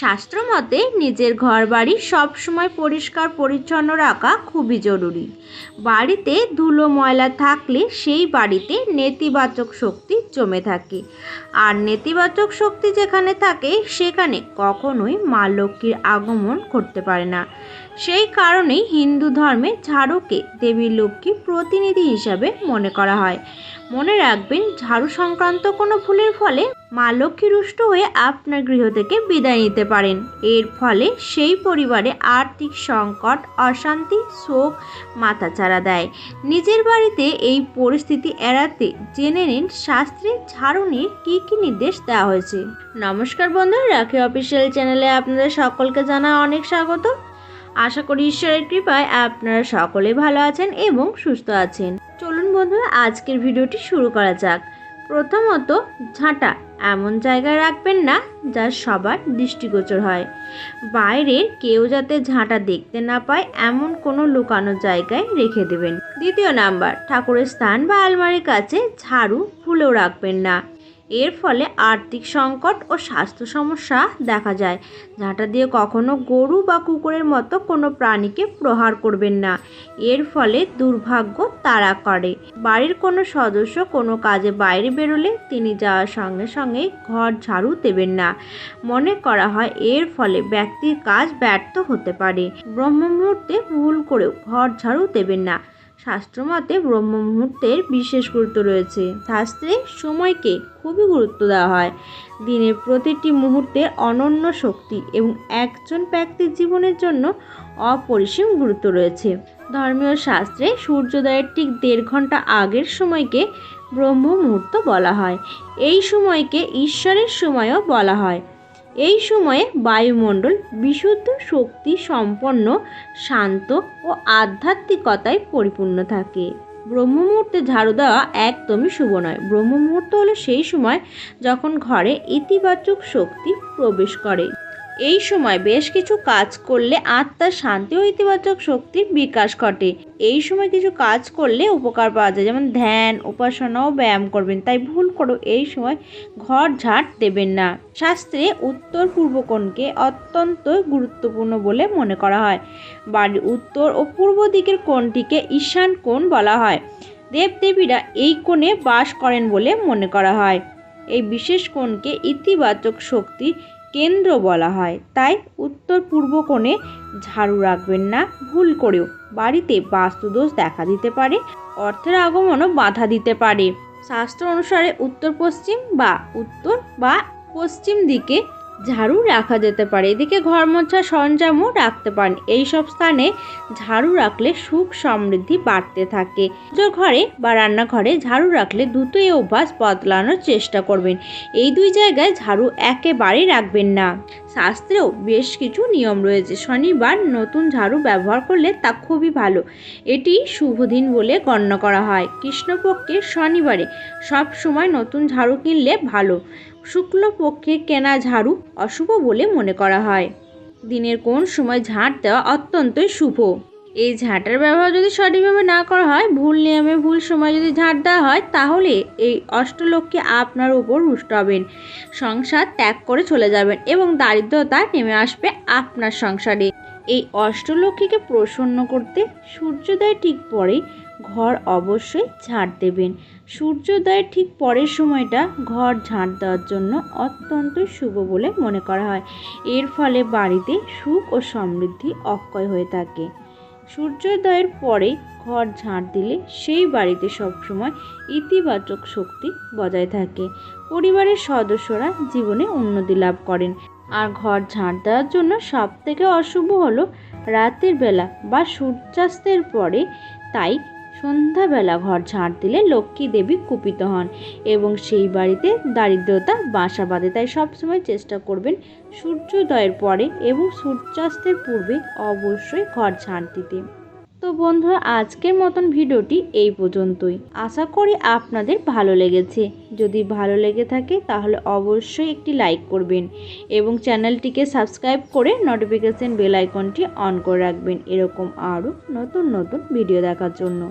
শাস্ত্র মতে নিজের ঘর বাড়ি সবসময় পরিষ্কার পরিচ্ছন্ন রাখা খুবই জরুরি। বাড়িতে ধুলো ময়লা থাকলে সেই বাড়িতে নেতিবাচক শক্তি জমে থাকে। আর নেতিবাচক শক্তি যেখানে থাকে, সেখানে কখনোই মা লক্ষ্মীর আগমন করতে পারে না। সেই কারণেই হিন্দু ধর্মে ঝাড়ুকে দেবী লক্ষ্মীর প্রতিনিধি হিসাবে মনে করা হয়। মনে রাখবেন, ঝাড়ু সংক্রান্ত কোনো ভুলের ফলে মা লক্ষ্মী রুষ্ট হয়ে আপনার গৃহ থেকে বিদায় নিতে পারেন। এর ফলে সেই পরিবারে আর্থিক সংকট, অশান্তি, শোক মাথাচাড়া দেয়। নিজের বাড়িতে এই পরিস্থিতি এড়াতে জেনে নিন শাস্ত্রে ঝাড়ুনির কী কী নির্দেশ দেওয়া হয়েছে। নমস্কার বন্ধুরা, রাখি অফিসিয়াল চ্যানেলে আপনাদের সকলকে জানা অনেক স্বাগত। আশা করি ঈশ্বরের কৃপায় আপনারা সকলে ভালো আছেন এবং সুস্থ আছেন। চলুন বন্ধুরা, আজকের ভিডিওটি শুরু করা যাক। প্রথমত, ঝাঁটা এমন জায়গায় রাখবেন না যা সবার দৃষ্টিগোচর হয়। বাইরের কেউ যাতে ঝাঁটা দেখতে না পায়, এমন কোনো লুকানো জায়গায় রেখে দেবেন। দ্বিতীয় নাম্বার, ঠাকুরের স্থান বা আলমারির কাছে ঝাড়ু ভুলেও রাখবেন না। এর ফলে আর্থিক সংকট ও স্বাস্থ্য সমস্যা দেখা যায় ঝাঁটা দিয়ে কখনো গরু বা কুকুরের মতো কোনো প্রাণীকে প্রহার করবেন না। এর ফলে দুর্ভাগ্য তারা করে। বাড়ির কোনো সদস্য কোনো কাজে বাইরে বেরোলে তিনি যাওয়ার সঙ্গে সঙ্গে ঘর ঝাড়ু দেবেন না। মনে করা হয় এর ফলে ব্যক্তির কাজ ব্যর্থ হতে পারে। ব্রহ্ম মুহূর্তে ভুল করেও ঘর ঝাড়ু দেবেন না। শাস্ত্রমতে ব্রহ্ম মুহূর্তের বিশেষ গুরুত্ব রয়েছে। শাস্ত্রে সময়কে খুবই গুরুত্ব দেওয়া হয়। দিনের প্রতিটি মুহূর্তে অনন্য শক্তি এবং একজন ব্যক্তির জীবনের জন্য অপরিসীম গুরুত্ব রয়েছে। ধর্মীয় শাস্ত্রে সূর্যোদয়ের ঠিক দেড় ঘণ্টা আগের সময়কে ব্রহ্ম মুহূর্ত বলা হয়। এই সময়কে ঈশ্বরের সময়ও বলা হয়। এই সময়ে বায়ুমণ্ডল বিশুদ্ধ শক্তি সম্পন্ন, শান্ত ও আধ্যাত্মিকতায় পরিপূর্ণ থাকে। ব্রহ্ম মুহূর্তে ঝাড়ু দেওয়া একদমই শুভ নয়। ব্রহ্ম মুহূর্ত হলো সেই সময় যখন ঘরে ইতিবাচক শক্তি প্রবেশ করে। এই সময় বেশ কিছু কাজ করলে আত্মার শান্তি ও ইতিবাচক শক্তির বিকাশ ঘটে। এই সময় কিছু কাজ করলে উপকার পাওয়া যায়, যেমন ধ্যান, উপাসনা ও ব্যায়াম করবেন। তাই ভুল করো এই সময় ঘর ঝাড় দেবেন না। শাস্ত্রে উত্তর পূর্ব কোণকে অত্যন্ত গুরুত্বপূর্ণ বলে মনে করা হয়। বাড়ির উত্তর ও পূর্ব দিকের কোণটিকে ঈশান কোণ বলা হয়। দেবদেবীরা এই কোণে বাস করেন বলে মনে করা হয়। এই বিশেষ কোণকে ইতিবাচক শক্তি কেন্দ্র বলা হয়। তাই উত্তর পূর্ব কোণে ঝাড়ু রাখবেন না, ভুল করেও। বাড়িতে বাস্তুদোষ দেখা দিতে পারে, অর্থের আগমনও বাধা দিতে পারে। শাস্ত্র অনুসারে উত্তর পশ্চিম বা উত্তর বা পশ্চিম দিকে ঝাড়ু রাখা যেতে পারে। এদিকে ঘর মোছার সরঞ্জামও রাখতে পারেন। এই সব স্থানে ঝাড়ু রাখলে সুখ সমৃদ্ধি বাড়তে থাকে। পুজোর ঘরে বা রান্নাঘরে ঝাড়ু রাখলে এই অভ্যাস বদলানোর চেষ্টা করবেন। এই দুই জায়গায় ঝাড়ু একেবারেই রাখবেন না। শাস্ত্রেও বেশ কিছু নিয়ম রয়েছে। শনিবার নতুন ঝাড়ু ব্যবহার করলে তা খুবই ভালো। এটি শুভ দিন বলে গণ্য করা হয়। কৃষ্ণপক্ষে শনিবারে সব সময় নতুন ঝাড়ু কিনলে ভালো। শুক্লপক্ষে কেনা ঝাড়ু অশুভ বলে মনে করা হয়। দিনের কোন সময় ঝাঁট দেওয়া অত্যন্তই শুভ। এই ঝাঁটার ব্যবহার যদি সঠিকভাবে না করা হয়, ভুল নিয়মে ভুল সময় যদি ঝাঁট দেওয়া হয়, তাহলে এই অষ্টলক্ষ্মী আপনার উপর রুষ্ট হবেন। সংসার ত্যাগ করে চলে যাবেন এবং দারিদ্রতা নেমে আসবে আপনার সংসারে। এই অষ্টলক্ষ্মীকে প্রসন্ন করতে সূর্যোদয় ঠিক পরেই ঘর অবশ্যই ঝাড় দেবেন। সূর্যোদয়ের ঠিক পরের সময়টা ঘর ঝাঁট দেওয়ার জন্য অত্যন্ত শুভ বলে মনে করা হয়। এর ফলে বাড়িতে সুখ ও সমৃদ্ধি অক্ষয় হয়ে থাকে। সূর্যোদয়ের পরে ঘর ঝাঁট দিলে সেই বাড়িতে সবসময় ইতিবাচক শক্তি বজায় থাকে। পরিবারের সদস্যরা জীবনে উন্নতি লাভ করেন। আর ঘর ঝাঁট দেওয়ার জন্য সব থেকে অশুভ হলো রাতের বেলা বা সূর্যাস্তের পরে। তাই সন্ধ্যাবেলা ঘর ঝাঁট দিলে লক্ষ্মী দেবী কুপিত হন এবং সেই বাড়িতে দারিদ্রতা বাসা বাঁধে। তাই সবসময় চেষ্টা করবেন সূর্যোদয়ের পরে এবং সূর্যাস্তের পূর্বে অবশ্যই ঘর ঝাঁট দিতে। তো বন্ধুরা, আজকের মতন ভিডিওটি এই পর্যন্তই। আশা করি আপনাদের ভালো লেগেছে। যদি ভালো লেগে থাকে, তাহলে অবশ্যই একটি লাইক করবেন এবং চ্যানেলটিকে সাবস্ক্রাইব করে নোটিফিকেশান বেল আইকনটি অন করে রাখবেন। এরকম আরও নতুন নতুন ভিডিও দেখার জন্য।